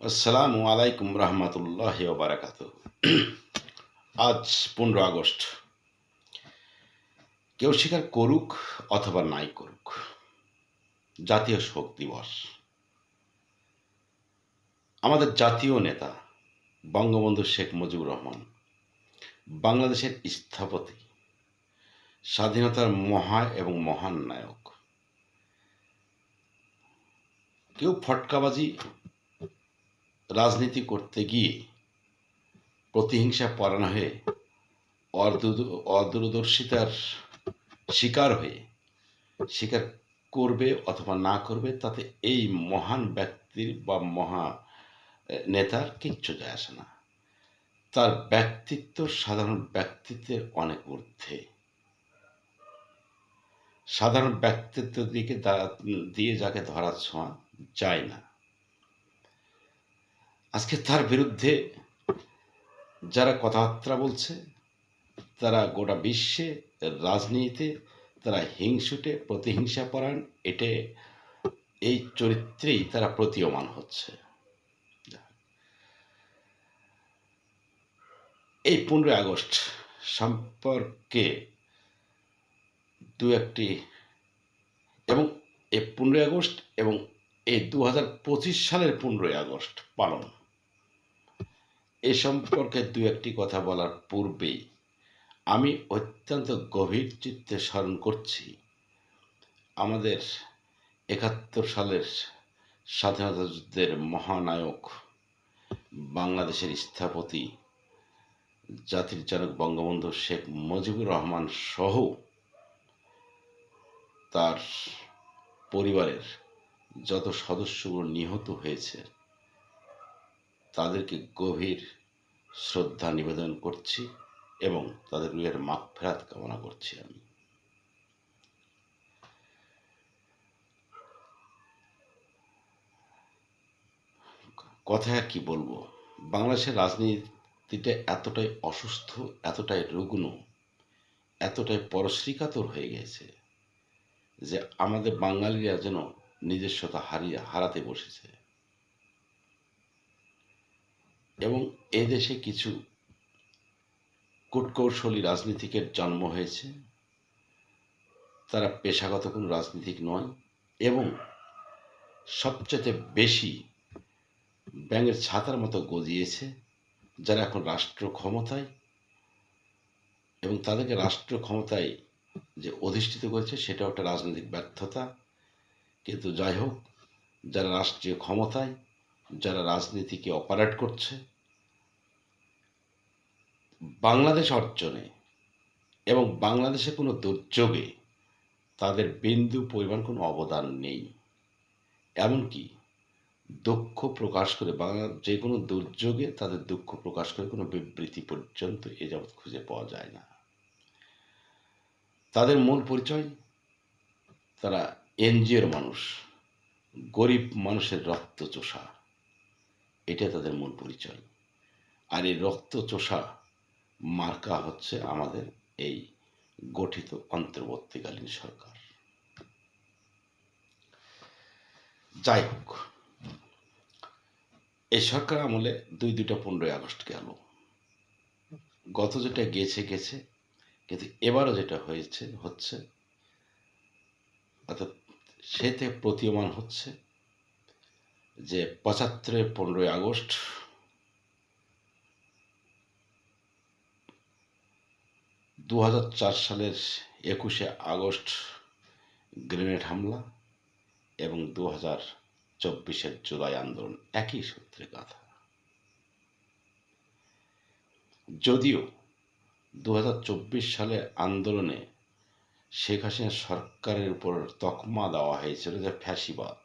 আসসালামু আলাইকুম রহমতুল্লাহ বারাকাত আজ পনেরো আগস্ট। কেউ স্বীকার করুক অথবা নাই করুক, জাতীয় শোক দিবস। আমাদের জাতীয় নেতা বঙ্গবন্ধু শেখ মুজিবুর রহমান বাংলাদেশের স্থপতি, স্বাধীনতার মহা এবং মহান নায়ক। কেউ ফটকাবাজি রাজনীতি করতে গিয়ে প্রতিহিংসা পরায়ণ হয়ে, অদূর- অদূরদর্শিতার শিকার হয়ে, শিকার করবে অথবা না করবে, তাতে এই মহান ব্যক্তির বা মহা নেতার কিচ্ছু যায় আসে না। তার ব্যক্তিত্ব সাধারণ ব্যক্তিত্বের অনেক ঊর্ধ্বে। সাধারণ ব্যক্তিত্ব দিকে দিয়ে যাকে ধরা ছোঁয়া যায় না। আজকে তার বিরুদ্ধে যারা কথাবার্তা বলছে, তারা গোটা বিশ্বে রাজনীতিতে তারা হিংসুটে, প্রতিহিংসা পরায়ণ, এটে এই চরিত্রেই তারা প্রতীয়মান হচ্ছে। এই পনেরোই আগস্ট সম্পর্কে দু একটি এবং এই পনেরোই আগস্ট এবং এই দু পঁচিশ সালের পনেরোই আগস্ট পালন এ সম্পর্কে দু একটি কথা বলার পূর্বেই আমি অত্যন্ত গভীর চিত্তে স্মরণ করছি। আমাদের একাত্তর সালের স্বাধীনতা যুদ্ধের মহানায়ক, বাংলাদেশের স্থপতি, জাতির জনক বঙ্গবন্ধু শেখ মুজিবুর রহমান সহ তার পরিবারের যত সদস্যগুলো নিহত হয়েছে তাদেরকে গভীর শ্রদ্ধা নিবেদন করছি এবং তাদের রুহের মাপ ফেরাত কামনা করছি আমি। আর কি বলব? বাংলাদেশের রাজনীতিটা এতটাই অসুস্থ, এতটাই রুগ্ন, এতটাই পরশ্রীকাতর হয়ে গেছে যে আমাদের বাঙালিরা যেন নিজস্বতা হারিয়ে হারাতে বসেছে। এবং এ দেশে কিছু কূটকৌশলী রাজনীতিকের জন্ম হয়েছে। তারা পেশাগত কোনো রাজনীতিক নয় এবং সবচেয়ে বেশি ব্যাঙের ছাতার মতো গজিয়েছে যারা এখন রাষ্ট্র ক্ষমতায় এবং তাদেরকে রাষ্ট্র ক্ষমতায় যে অধিষ্ঠিত করেছে সেটাও একটা রাজনৈতিক ব্যর্থতা। কিন্তু যাই হোক, যারা রাষ্ট্রীয় ক্ষমতায় যারা রাজনীতিকে অপারেট করছে, বাংলাদেশ অর্জনে এবং বাংলাদেশে কোনো দুর্যোগে তাদের বিন্দু পরিমাণ কোনো অবদান নেই। এমনকি দুঃখ প্রকাশ করে বাংলা, যে কোনো দুর্যোগে তাদের দুঃখ প্রকাশ করে কোনো বিবৃতি পর্যন্ত এ যাবৎ খুঁজে পাওয়া যায় না। তাদের মূল পরিচয়, তারা এনজিওর মানুষ, গরিব মানুষের রক্ত চোষা এটা তাদের মূল পরিচয়। আর এই রক্ত চোষা মার্কা হচ্ছে আমাদের এই গঠিত অন্তর্বর্তীকালীন সরকার। যাই হোক, এই সরকার আমলে দুই দুইটা পনেরোই আগস্ট গেল। গত যেটা গেছে গেছে, কিন্তু এবারও যেটা হয়েছে, হচ্ছে, অর্থাৎ সে সেতে প্রতীয়মান হচ্ছে যে পঁচাত্তরের পনেরোই আগস্ট দু সালের একুশে আগস্ট গ্রেনেড হামলা এবং দু হাজার চব্বিশের জুলাই আন্দোলন। একই সূত্রে কথা। যদিও দু সালে আন্দোলনে শেখ হাসিনা সরকারের উপর তকমা দেওয়া হয়েছিল যে ফ্যাসিবাদ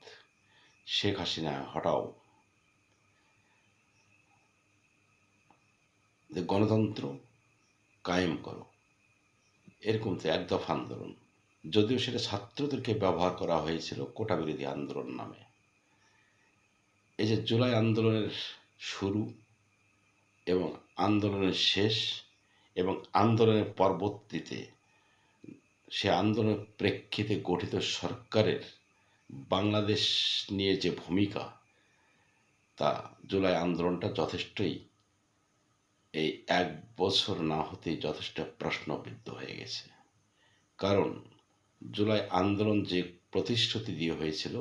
শেখ হাসিনা হটাও। গণতন্ত্র কায়েম করো। এরকম তো এক দফা আন্দোলন। যদিও সেটা ছাত্রদেরকে ব্যবহার করা হয়েছিল কোটা বিরোধী আন্দোলন নামে। এই যে জুলাই আন্দোলনের শুরু এবং আন্দোলনের শেষ এবং আন্দোলনের পরবর্তীতে সে আন্দোলনের প্রেক্ষিতে গঠিত সরকারের বাংলাদেশ নিয়ে যে ভূমিকা, তা জুলাই আন্দোলনটা যথেষ্টই এই এক বছর না হতেই যথেষ্ট প্রশ্নবিদ্ধ হয়ে গেছে। কারণ জুলাই আন্দোলন যে প্রতিশ্রুতি দিয়ে হয়েছিল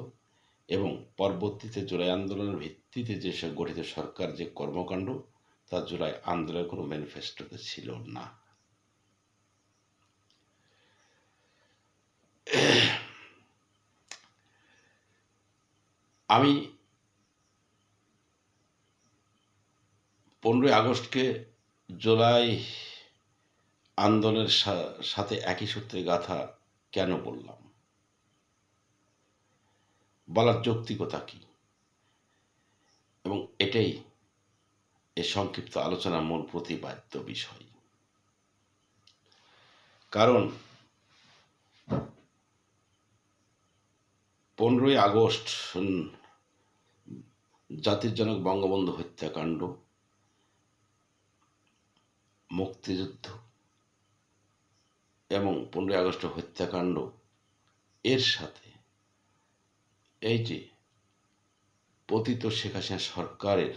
এবং পরবর্তীতে জুলাই আন্দোলনের ভিত্তিতে যে গঠিত সরকার যে কর্মকাণ্ড, তা জুলাই আন্দোলনের কোনো ম্যানিফেস্টোতে ছিল না। আমি পনেরোই আগস্টকে জুলাই আন্দোলনের সাথে একই সূত্রে গাথা কেন বললাম? বলার যৌক্তিকতা কি? এবং এটাই এই সংক্ষিপ্ত আলোচনার মূল প্রতিপাদ্য বিষয়। কারণ পনেরোই আগস্ট জাতির জনক বঙ্গবন্ধু হত্যাকাণ্ড, মুক্তিযুদ্ধ এবং পনেরোই আগস্ট হত্যাকাণ্ড, এর সাথে এই যে পতিত শেখ হাসিনা সরকারের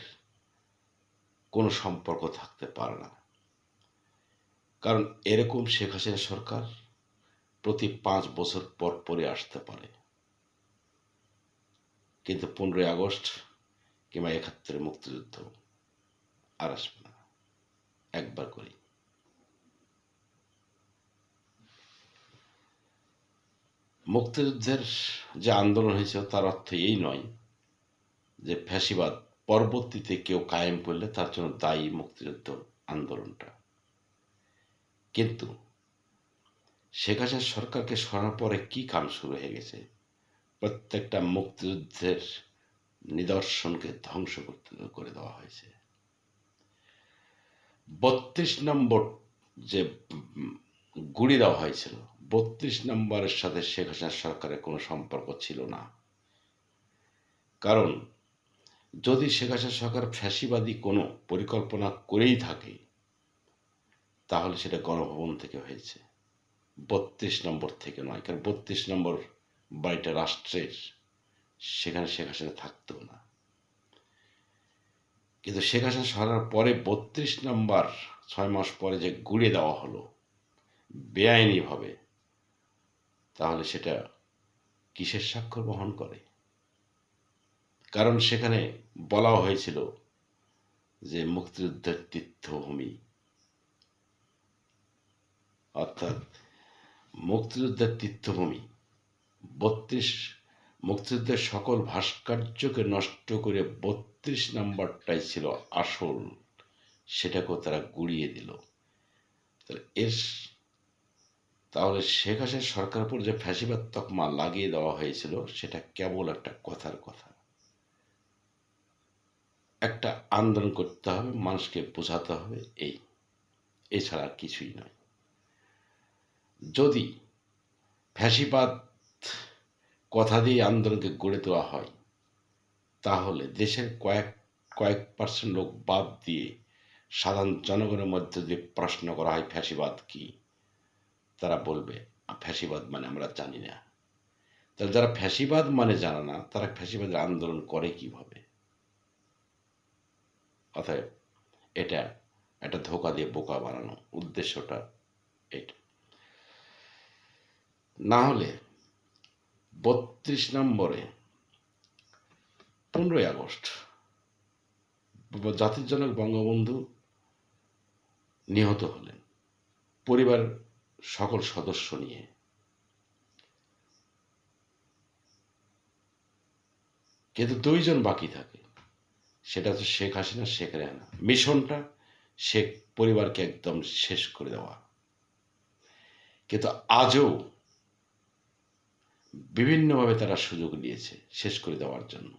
কোনো সম্পর্ক থাকতে পারে না। কারণ এরকম শেখ হাসিনা সরকার প্রতি পাঁচ বছর পর পরে আসতে পারে। কিন্তু পনেরোই আগস্ট কিংবা একাত্তরের মুক্তিযুদ্ধ আর আসবে না। একবার করি। মুক্তিযুদ্ধের যে আন্দোলন হয়েছিল তার অর্থ এই নয় যে ফ্যাসিবাদ পরবর্তীতে কেউ কায়েম করলে তার জন্য দায়ী মুক্তিযুদ্ধ আন্দোলনটা। কিন্তু শেখ হাসিনা সরকারকে সরানোর পরে কি কাম শুরু হয়ে গেছে? প্রত্যেকটা মুক্তিযুদ্ধের নিদর্শনকে ধ্বংস করতে, করে দেওয়া হয়েছে। বত্রিশ নম্বর যে গুড়ি দেওয়া হয়েছিল, বত্রিশ নম্বরের সাথে শেখ হাসিনা সরকারের কোনো সম্পর্ক ছিল না। কারণ, যদি শেখ হাসিনা সরকার ফ্যাসিবাদী কোনো পরিকল্পনা করেই থাকে, তাহলে সেটা গণভবন থেকে হয়েছে। বত্রিশ নম্বর থেকে নয়, কারণ বত্রিশ নম্বর বাড়িটা রাষ্ট্রের। সেখানে শেখ হাসিনা থাকতো না। কিন্তু শেখ হাসিনা সরার পরে বত্রিশ নম্বর ছয় মাস পরে যে গুড়িয়ে দেওয়া হলো, বেআইনিভাবে, তাহলে সেটা কিসের স্বাক্ষর বহন করে? কারণ সেখানে বলা হয়েছিল যে মুক্তিযুদ্ধের তীর্থভূমি। অর্থাৎ মুক্তিযুদ্ধের তীর্থভূমি বত্রিশ মুক্তিযুদ্ধের সকল ভাস্কর্যকে নষ্ট করে বত্রিশ নাম্বারটাই ছিল আসল। সেটাকেও তারা গুড়িয়ে দিল। তাহলে এর তাহলে শেখ হাসিনা সরকার উপর যে ফ্যাসিবাদ তকমা লাগিয়ে দেওয়া হয়েছিল, সেটা কেবল একটা কথার কথা। একটা আন্দোলন করতে হবে, মানুষকে বোঝাতে হবে, এই। এছাড়া কিছুই নয়। যদি ফ্যাসিবাদ কথা দিয়ে আন্দোলনকে গড়ে দেওয়া হয়, তাহলে দেশের কয়েক কয়েক পার্সেন্ট লোক বাদ দিয়ে সাধারণ জনগণের মধ্যে যদি প্রশ্ন করা হয়, ফ্যাসিবাদ কি? তারা বলবে ফ্যাসিবাদ মানে আমরা জানি না। তাহলে যারা ফ্যাসিবাদ মানে জানে না, তারা ফ্যাসিবাদের আন্দোলন করে কীভাবে? অতএব এটা একটা ধোকা দিয়ে বোকা বানানো উদ্দেশ্যটা এটা। না হলে বত্রিশ নম্বরে, পনেরোই আগস্ট, জাতির জনক বঙ্গবন্ধু নিহত হলেন। পরিবার সকল সদস্য নিয়ে। কিন্তু দুইজন বাকি থাকে। সেটা হচ্ছে শেখ হাসিনা, শেখ রেহানা। মিশনটা শেখ পরিবারকে একদম শেষ করে দেওয়া। কিন্তু আজও বিভিন্নভাবে তারা সুযোগ নিয়েছে শেষ করে দেওয়ার জন্য।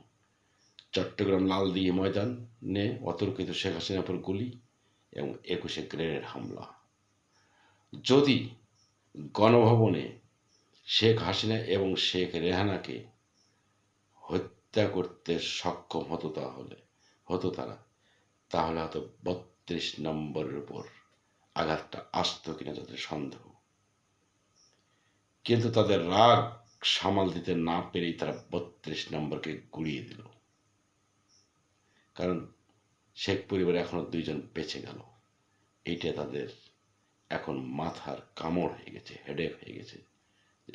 চট্টগ্রাম লালদিঘি ময়দান নে অতর্কিত শেখ হাসিনার উপর গুলি এবং একুশে গ্রেনেড হামলা। যদি গণভবনে শেখ হাসিনা এবং শেখ রেহানাকে হত্যা করতে সক্ষম হতো তাহলে, হতো তারা, তাহলে হয়তো বত্রিশ নম্বরের উপর আঘাতটা আসতো কিনা তাদের সন্দেহ। কিন্তু তাদের রাগ সামাল দিতে না পেরেই তারা বত্রিশ নম্বরকে গুড়িয়ে দিল। কারণ শেখ পরিবারে এখনও দুইজন বেঁচে গেল। এইটা তাদের এখন মাথার কামড় হয়ে গেছে হেডেক হয়ে গেছে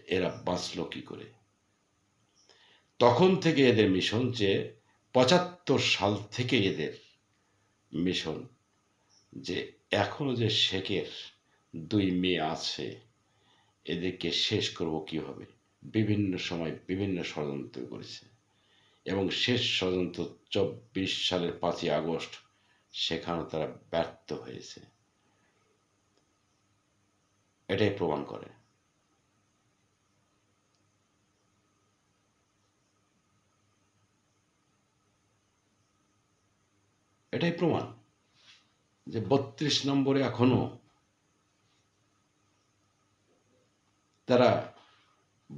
এরা বাঁচলো কি করে? তখন থেকে এদের মিশন যে পঁচাত্তর সাল থেকে এদের মিশন যে এখনও যে শেখের দুই মেয়ে আছে, এদেরকে শেষ করব কীভাবে বিভিন্ন সময় বিভিন্ন ষড়যন্ত্র করেছে। এবং শেষ ষড়যন্ত্র চব্বিশ সালের পাঁচই আগস্ট সেখানে তারা ব্যর্থ হয়েছে। এটাই প্রমাণ করে। এটাই প্রমাণ যে বত্রিশ নম্বরে এখনও তারা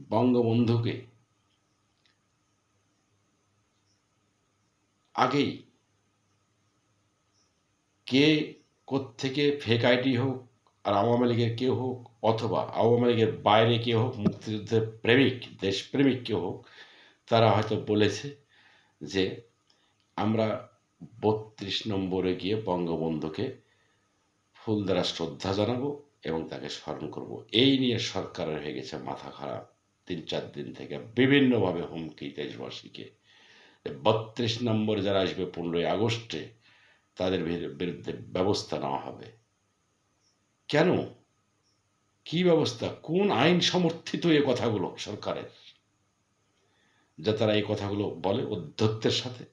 বঙ্গবন্ধুকে। আগেই কে থেকে ফেক আইডি হোক আর আওয়ামী লীগের কেউ হোক অথবা আওয়ামী লীগের বাইরে কেউ হোক, মুক্তিযুদ্ধের প্রেমিক, দেশপ্রেমিক কেউ হোক, তারা হয়তো বলেছে যে আমরা বত্রিশ নম্বরে গিয়ে বঙ্গবন্ধুকে ফুল দ্বারা শ্রদ্ধা জানাব এবং তাকে স্মরণ করব। এই নিয়ে সরকারের হয়ে গেছে মাথা খারাপ। তিন, চার দিন থেকে বিভিন্নভাবে হুমকি দেশবাসীকে। বত্রিশ নম্বর যারা আসবে পনেরোই আগস্টে, তাদের বিরুদ্ধে ব্যবস্থা নেওয়া হবে। কেন? কি ব্যবস্থা? কোন আইন সমর্থিত এ কথাগুলো সরকারের? যা তারা এই কথাগুলো বলে অধ্যত্বের সাথে।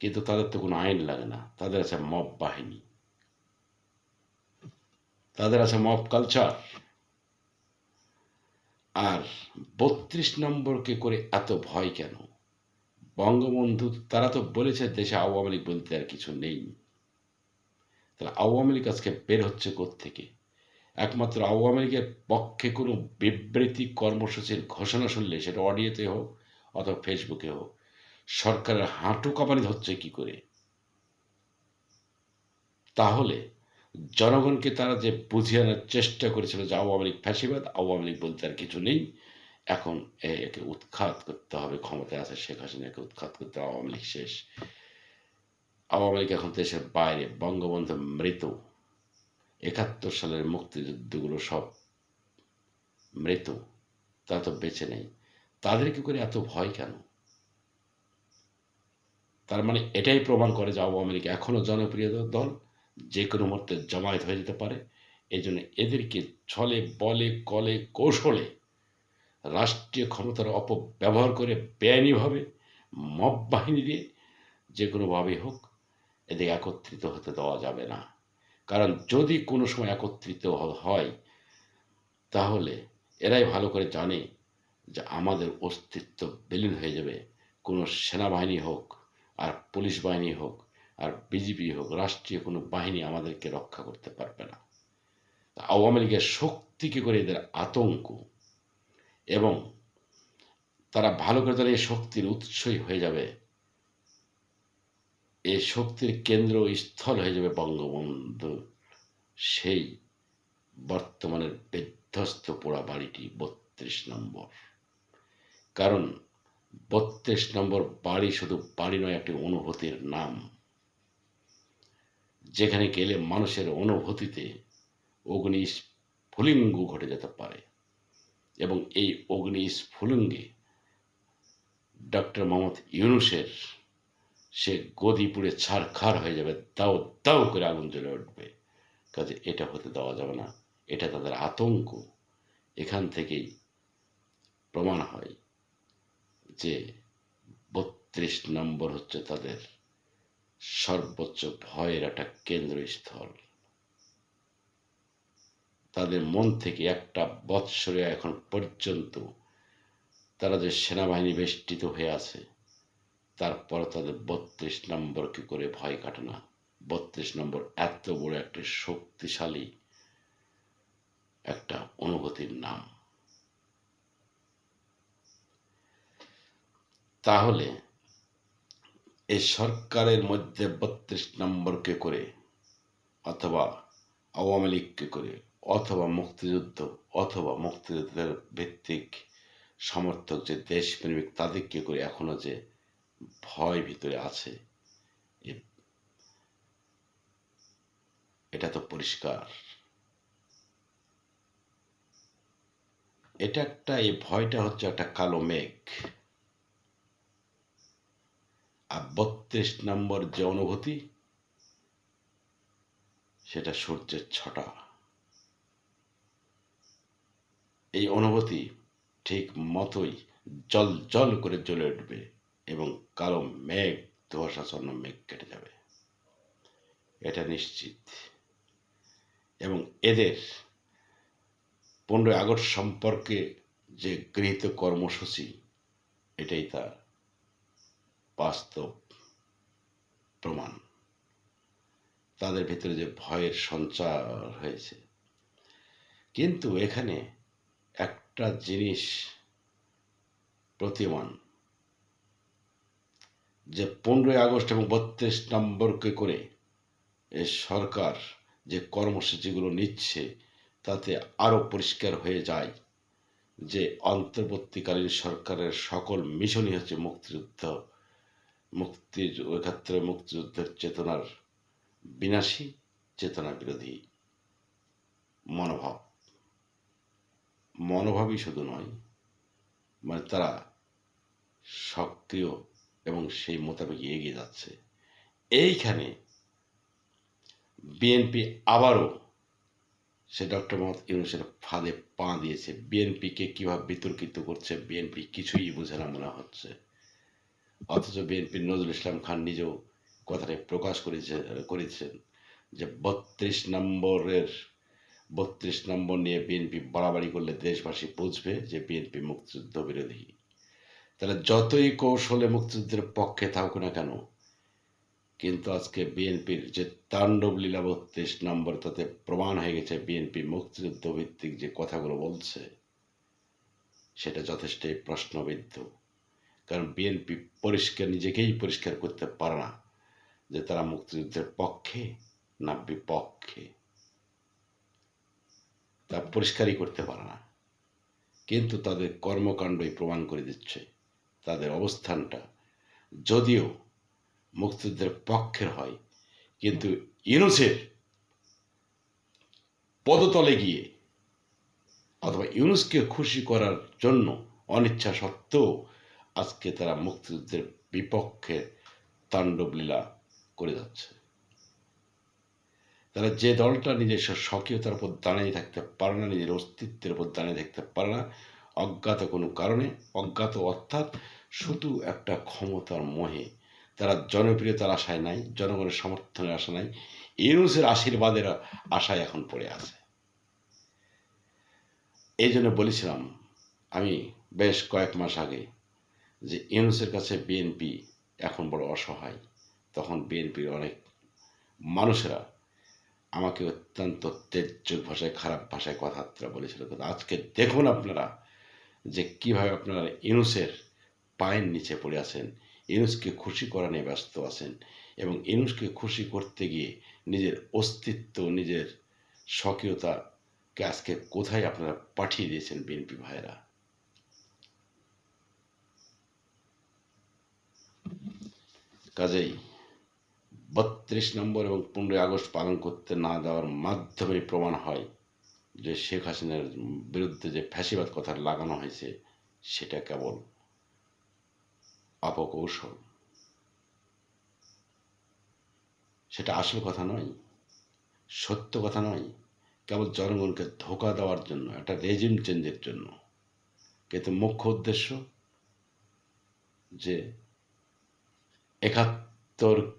কিন্তু তাদের তো কোনো আইন লাগে না। তাদের আছে মব বাহিনী। তাদের আছে মব কালচার আর বত্রিশ নম্বরকে করে এত ভয় কেন? বঙ্গবন্ধু, তারা তো বলেছে দেশে আওয়ামী লীগ বলতে আর কিছু নেই। তাহলে আওয়ামী লীগ আজকে বের হচ্ছে থেকে একমাত্র আওয়ামী লীগের পক্ষে কোনো বিবৃতি কর্মসূচির ঘোষণা শুনলে সেটা অডিওতে হোক অথবা ফেসবুকে হোক, সরকারের হাঁটু কাঁপানি হচ্ছে কি করে? তাহলে জনগণকে তারা যে বুঝিয়ে আনার চেষ্টা করেছিল যে আওয়ামী লীগ ফ্যাসিবাদ, আওয়ামী লীগ বলতে আর কিছু নেই, এখন একে উৎখাত করতে হবে, ক্ষমতায় আছে শেখ হাসিনাকে উৎখাত করতে আওয়ামী লীগ শেষ। আওয়ামী লীগ এখন দেশের বাইরে, বঙ্গবন্ধু মৃত, একাত্তর সালের মুক্তিযুদ্ধগুলো সব মৃত, তা তো বেঁচে নেই। তাদেরকে করে এত ভয় কেন? তার মানে এটাই প্রমাণ করে যে আওয়ামী লীগ এখনও জনপ্রিয় দল যে কোনো মুহূর্তে জমায়েত হয়ে যেতে পারে। এই জন্য এদেরকে ছলে, বলে, কলে, কৌশলে রাষ্ট্রীয় ক্ষমতার অপব্যবহার করে বেআইনিভাবে মব বাহিনী দিয়ে যে কোনোভাবেই হোক এদের একত্রিত হতে দেওয়া যাবে না। কারণ যদি কোনো সময় একত্রিত হয়, তাহলে এরাই ভালো করে জানে যে আমাদের অস্তিত্ব বিলীন হয়ে যাবে। কোনো সেনাবাহিনী হোক আর পুলিশ বাহিনী হোক আর বিজেপি হোক, রাষ্ট্রীয় কোনো বাহিনী আমাদেরকে রক্ষা করতে পারবে না। আওয়ামী লীগের শক্তিকে করে এদের আতঙ্ক? এবং তারা ভালো করে তারা এই শক্তির উৎসই হয়ে যাবে? এই শক্তির কেন্দ্র স্থল হয়ে যাবে বঙ্গবন্ধু। সেই বর্তমানের বিধ্বস্ত পোড়া বাড়িটি বত্রিশ নম্বর। কারণ বত্রিশ নম্বর বাড়ি শুধু বাড়ি নয়, একটি অনুভূতির নাম। যেখানে গেলে মানুষের অনুভূতিতে অগ্নি স্ফুলিঙ্গ ঘটে যেতে পারে। এবং এই অগ্নি স্ফুলিঙ্গে ডক্টর মোহাম্মদ ইউনুসের সে গদি পুড়ে ছাড়খাড় হয়ে যাবে, দাও দাও করে আগুন জ্বলে উঠবে। কাজে এটা হতে দেওয়া যাবে না, এটা তাদের আতঙ্ক। এখান থেকেই প্রমাণ হয় যে বত্রিশ নম্বর হচ্ছে তাদের সর্বোচ্চ ভয়ের একটা কেন্দ্রস্থল। তাদের মন থেকে একটা বৎসরে এখন পর্যন্ত তারা যে সেনাবাহিনী বেষ্টিত হয়ে আছে, তারপর তাদের বত্রিশ নম্বরকে করে ভয় কাটে না? বত্রিশ নম্বর এত বড় একটা শক্তিশালী একটা অনুভূতির নাম। তাহলে এই সরকারের মধ্যে বত্রিশ নম্বরকে করে, অথবা আওয়ামী লীগকে করে, অথবা মুক্তিযুদ্ধ, অথবা মুক্তিযুদ্ধের ভিত্তিক সমর্থক যে দেশপ্রেমিক তাদেরকে করে এখনও যে ভয় ভিতরে আছে এটা তো পরিষ্কার। এটা একটা, এই ভয়টা হচ্ছে একটা কালো মেঘ। আর বত্রিশ নম্বর যে অনুভূতি, সেটা সূর্যের ছটা। এই অনুভূতি ঠিক মতোই জল জল করে জ্বলে উঠবে এবং কালো মেঘ ধোয়াশাচ্ছন্ন মেঘ কেটে যাবে। এটা নিশ্চিত। এবং এদের পনেরোই আগস্ট সম্পর্কে যে গৃহীত কর্মসূচি, এটাই তার বাস্তব প্রমাণ। তাদের ভিতরে যে ভয়ের সঞ্চার হয়েছে। কিন্তু এখানে একটা জিনিস প্রতীয়মান। যে পনেরোই আগস্ট এবং বত্রিশ নম্বরকে করে এ সরকার যে কর্মসূচিগুলো নিচ্ছে, তাতে আরও পরিষ্কার হয়ে যায় যে অন্তর্বর্তীকালীন সরকারের সকল মিশনই হচ্ছে মুক্তিযুদ্ধ। মুক্তির ওই ক্ষেত্রে মুক্তিযুদ্ধের চেতনার বিনাশী চেতনা বিরোধী মনোভাব। মনোভাবই শুধু নয় মানে তারা সক্রিয় এবং সেই মোতাবেক এগিয়ে যাচ্ছে। এইখানে বিএনপি আবারও সে ডক্টর মোহাম্মদ ইউনুসের ফাঁদে পা দিয়েছে। বিএনপিকে কীভাবে বিতর্কিত করছে, বিএনপি কিছুই বোঝে না মনে হচ্ছে। অথচ বিএনপির নজরুল ইসলাম খান নিজেও কথাটা প্রকাশ করেছে, করেছেন যে বত্রিশ নম্বরের, বত্রিশ নম্বর নিয়ে বিএনপি বাড়াবাড়ি করলে দেশবাসী বুঝবে যে বিএনপি মুক্তিযুদ্ধ বিরোধী তাহলে যতই কৌশলে মুক্তিযুদ্ধের পক্ষে থাকুক না কেন, কিন্তু আজকে বিএনপির যে তাণ্ডব লীলা বত্রিশ নম্বর, তাতে প্রমাণ হয়ে গেছে বিএনপি মুক্তিযুদ্ধ ভিত্তিক যে কথাগুলো বলছে, সেটা যথেষ্টই প্রশ্নবিদ্ধ। কারণ বিএনপি পরিষ্কার নিজেকেই পরিষ্কার করতে পারে না যে তারা মুক্তিযুদ্ধের পক্ষে না বিপক্ষে। তা পরিষ্কারই করতে পারে না। কিন্তু তাদের কর্মকাণ্ডই প্রমাণ করে দিচ্ছে তাদের অবস্থানটা। যদিও মুক্তিযুদ্ধের পক্ষের হয়, কিন্তু ইউনুসের পদতলে গিয়ে অথবা ইউনুসকে খুশি করার জন্য অনিচ্ছা সত্ত্বেও আজকে তারা মুক্তিযুদ্ধের বিপক্ষে তাণ্ডব লীলা করে যাচ্ছে। তারা যে দলটা নিজস্ব স্বকীয়তার উপর দাঁড়িয়ে থাকতে পারে না, নিজের অস্তিত্বের উপর দাঁড়িয়ে থাকতে পারে না, অজ্ঞাত কোনো কারণে, অজ্ঞাত অর্থাৎ শুধু একটা ক্ষমতার মোহে। তারা জনপ্রিয়তার আশায় নাই, জনগণের সমর্থনের আশা নাই, ইউনুসের আশীর্বাদের আশায় এখন পড়ে আছে। এই জন্য বলেছিলাম, আমি বেশ কয়েক মাস আগে যে ইউনুসের কাছে বিএনপি এখন বড় অসহায়, তখন বিএনপির অনেক মানুষেরা আমাকে অত্যন্ত তেজ ভাষায়, খারাপ ভাষায় কথাবার্তা বলেছিল। কিন্তু আজকে দেখুন আপনারা যে কীভাবে আপনারা ইউনুসের পায়ের নিচে পড়ে আছেন, ইউনুসকে খুশি করা নিয়ে ব্যস্ত আছেন এবং ইউনুসকে খুশি করতে গিয়ে নিজের অস্তিত্ব, নিজের স্বকীয়তাকে আজকে কোথায় আপনারা পাঠিয়ে দিয়েছেন বিএনপি ভাইয়েরা? কাজেই বত্রিশ নম্বর এবং পনেরোই আগস্ট পালন করতে না দেওয়ার মাধ্যমে প্রমাণ হয় যে শেখ হাসিনার বিরুদ্ধে যে ফ্যাসিবাদ কথা লাগানো হয়েছে, সেটা কেবল অপকৌশল। সেটা আসল কথা নয়, সত্য কথা নয়, কেবল জনগণকে ধোকা দেওয়ার জন্য, একটা রেজিম চেঞ্জের জন্য। কিন্তু মুখ্য উদ্দেশ্য যে একাত্তরকে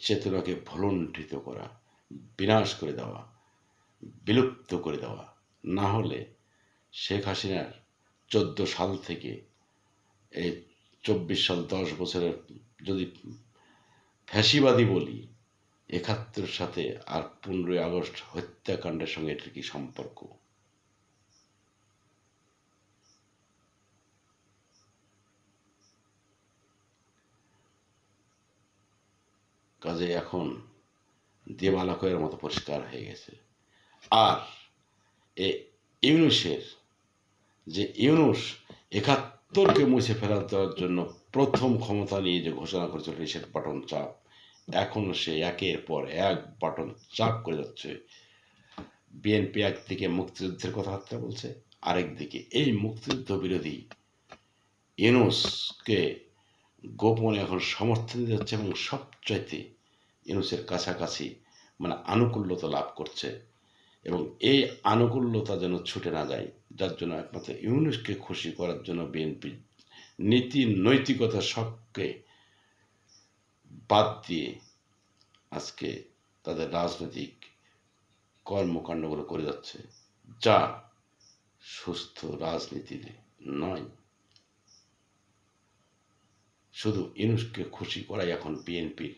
চেতনাকে ভলণ্ঠিত করা, বিনাশ করে দেওয়া, বিলুপ্ত করে দেওয়া, না হলে শেখ হাসিনার চোদ্দ সাল থেকে এই চব্বিশ সাল দশ বছরের যদি ফ্যাসিবাদী বলি একাত্তর সাথে আর পনেরোই আগস্ট হত্যাকাণ্ডের সঙ্গে এটার কি সম্পর্ক? কাজে এখন দেবালকের মতো পরিষ্কার হয়ে গেছে। আর এ ইউনুসের যে ইউনুস একাত্তরকে মুছে ফেলা দেওয়ার জন্য প্রথম ক্ষমতা নিয়ে যে ঘোষণা করেছিল রিসেট বাটন চাপ এখন সে একের পর এক বাটন চাপ করে যাচ্ছে। বিএনপি একদিকে মুক্তিযুদ্ধের কথাবার্তা বলছে আরেক দিকে এই মুক্তিযুদ্ধ বিরোধী ইউনুসকে গোপনে এখন সমর্থন দিতে হচ্ছে এবং সবচাইতে ইউনুসের কাছাকাছি মানে আনুকূল্যতা লাভ করছে এবং এই আনুকূল্যতা যেন ছুটে না যায়, যার জন্য একমাত্র ইউনুসকে খুশি করার জন্য বিএনপি নীতি নৈতিকতা সবকে বাদ দিয়ে আজকে তাদের রাজনৈতিক কর্মকাণ্ডগুলো করে যাচ্ছে, যা সুস্থ রাজনীতিতে নয়। শুধু ইউনুসকে খুশি করাই এখন বিএনপির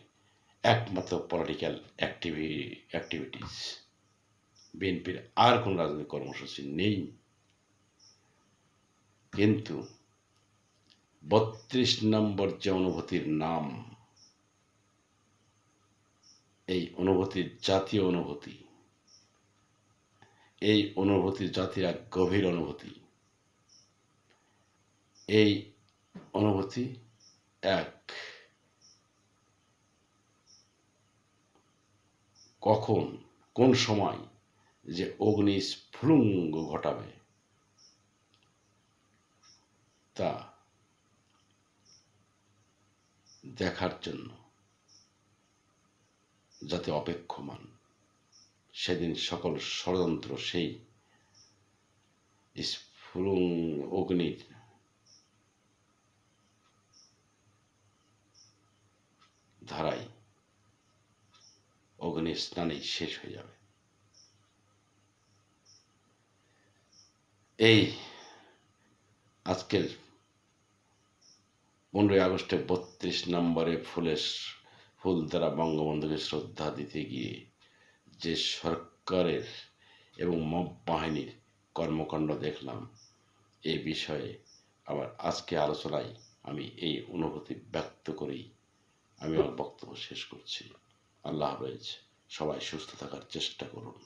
একমাত্র পলিটিক্যাল অ্যাক্টিভি অ্যাক্টিভিটিস বিএনপির আর কোনো রাজনৈতিক কর্মসূচি নেই। কিন্তু বত্রিশ নম্বর যে অনুভূতির নাম, এই অনুভূতির জাতীয় অনুভূতি, এই অনুভূতি জাতির এক গভীর অনুভূতি, এই অনুভূতি এক। কখন, কোন সময় যে অগ্নি স্ফুলিঙ্গ ঘটাবে? তা দেখার জন্য, যাতে অপেক্ষমান। সেদিন সকল ষড়যন্ত্র সেই স্ফুলং অগ্নির ধারায় অগ্নি স্নানেই শেষ হয়ে যাবে। এই আজকের পনেরোই আগস্টে বত্রিশ নম্বরে ফুলের ফুল দ্বারা বঙ্গবন্ধুকে শ্রদ্ধা দিতে গিয়ে যে সরকারের এবং মব বাহিনীর কর্মকাণ্ড দেখলাম, এ বিষয়ে আবার আজকে আলোচনায় আমি এই অনুভূতি ব্যক্ত করেই আমি আমার বক্তব্য শেষ করছি। আল্লাহ হাফেজ সবাই সুস্থ থাকার চেষ্টা করুন।